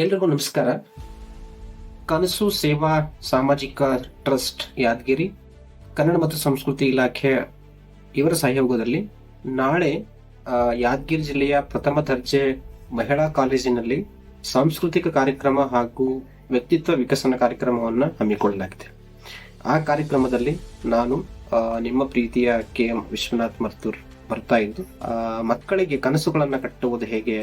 ಎಲ್ರಿಗೂ ನಮಸ್ಕಾರ. ಕನಸು, ಸೇವಾ, ಸಾಮಾಜಿಕ ಟ್ರಸ್ಟ್, ಯಾದಗಿರಿ, ಕನ್ನಡ ಮತ್ತು ಸಂಸ್ಕೃತಿ ಇಲಾಖೆ ಇವರ ಸಹಯೋಗದಲ್ಲಿ ನಾಳೆ ಯಾದಗಿರಿ ಜಿಲ್ಲೆಯ ಪ್ರಥಮ ದರ್ಜೆ ಮಹಿಳಾ ಕಾಲೇಜಿನಲ್ಲಿ ಸಾಂಸ್ಕೃತಿಕ ಕಾರ್ಯಕ್ರಮ ಹಾಗೂ ವ್ಯಕ್ತಿತ್ವ ವಿಕಸನ ಕಾರ್ಯಕ್ರಮವನ್ನು ಹಮ್ಮಿಕೊಳ್ಳಲಾಗಿದೆ. ಆ ಕಾರ್ಯಕ್ರಮದಲ್ಲಿ ನಾನು ನಿಮ್ಮ ಪ್ರೀತಿಯ ಕೆ ಎಂ ವಿಶ್ವನಾಥ್ ಮರ್ತೂರ್ ಬರ್ತಾ ಇದ್ದು ಮಕ್ಕಳಿಗೆ ಕನಸುಗಳನ್ನು ಕಟ್ಟುವುದು ಹೇಗೆ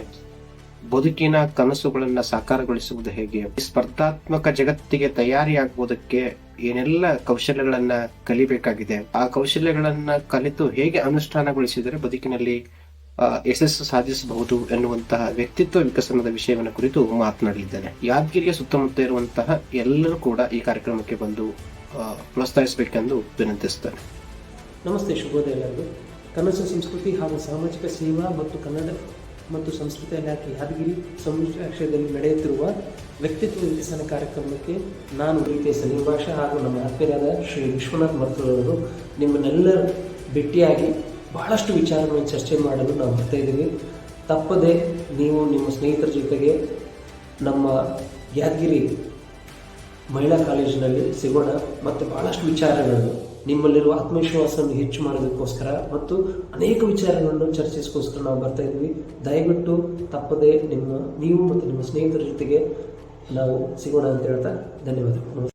ಬದುಕಿನ ಕನಸುಗಳನ್ನ ಸಾಕಾರಗೊಳಿಸುವುದು ಹೇಗೆ? ಸ್ಪರ್ಧಾತ್ಮಕ ಜಗತ್ತಿಗೆ ತಯಾರಿಯಾಗುವುದಕ್ಕೆ ಏನೆಲ್ಲ ಕೌಶಲ್ಯಗಳನ್ನ ಕಲಿಬೇಕಾಗಿದೆ? ಆ ಕೌಶಲ್ಯಗಳನ್ನ ಕಲಿತು ಹೇಗೆ ಅನುಷ್ಠಾನಗೊಳಿಸಿದರೆ ಬದುಕಿನಲ್ಲಿ ಯಶಸ್ಸು ಸಾಧಿಸಬಹುದು ಎನ್ನುವಂತಹ ವ್ಯಕ್ತಿತ್ವ ವಿಕಸನದ ವಿಷಯವನ್ನು ಕುರಿತು ಮಾತನಾಡಲಿದ್ದೇನೆ. ಯಾದಗಿರಿಯ ಸುತ್ತಮುತ್ತ ಇರುವಂತಹ ಎಲ್ಲರೂ ಕೂಡ ಈ ಕಾರ್ಯಕ್ರಮಕ್ಕೆ ಬಂದು ಪ್ರೋತ್ಸಾಹಿಸಬೇಕೆಂದು ವಿನಂತಿಸುತ್ತೇನೆ. ನಮಸ್ತೆ ಶುಭೋದಯ ಕನಸು ಸಂಸ್ಕೃತಿ ಹಾಗೂ ಸಾಮಾಜಿಕ ಸೇವಾ ಮತ್ತು ಕನ್ನಡ ಮತ್ತು ಸಂಸ್ಕೃತಿ ಇಲಾಖೆ ಯಾದಗಿರಿ ಸಂಸ್ಥೆಯಲ್ಲಿ ನಡೆಯುತ್ತಿರುವ ವ್ಯಕ್ತಿತ್ವ ವಿಕಸನ ಕಾರ್ಯಕ್ರಮಕ್ಕೆ ನಾನು ರೀತಿಯ ಭಾಷಾ ಹಾಗೂ ನಮ್ಮ ಆತ್ಮೀಯರಾದ ಶ್ರೀ ವಿಶ್ವನಾಥ್ ಮರ್ತುರವರು ನಿಮ್ಮನ್ನೆಲ್ಲರೂ ಭೇಟಿಯಾಗಿ ಬಹಳಷ್ಟು ವಿಚಾರಗಳನ್ನು ಚರ್ಚೆ ಮಾಡಲು ನಾವು ಬರ್ತಾ ಇದ್ದೀವಿ. ತಪ್ಪದೆ ನೀವು ನಿಮ್ಮ ಸ್ನೇಹಿತರ ಜೊತೆಗೆ ನಮ್ಮ ಯಾದಗಿರಿ ಮಹಿಳಾ ಕಾಲೇಜಿನಲ್ಲಿ ಸಿಗೋಣ ಮತ್ತು ಬಹಳಷ್ಟು ವಿಚಾರಗಳನ್ನು ನಿಮ್ಮಲ್ಲಿರುವ ಆತ್ಮವಿಶ್ವಾಸವನ್ನು ಹೆಚ್ಚು ಮಾಡೋದಕ್ಕೋಸ್ಕರ ಮತ್ತು ಅನೇಕ ವಿಚಾರಗಳನ್ನು ಚರ್ಚಿಸೋಸ್ಕರ ನಾವು ಬರ್ತಾ ಇದ್ವಿ. ದಯವಿಟ್ಟು ತಪ್ಪದೆ ನಿಮ್ಮ, ನೀವು ಮತ್ತು ನಿಮ್ಮ ಸ್ನೇಹಿತರ ಜೊತೆಗೆ ನಾವು ಸಿಗೋಣ ಅಂತ ಹೇಳ್ತಾ ಧನ್ಯವಾದಗಳು.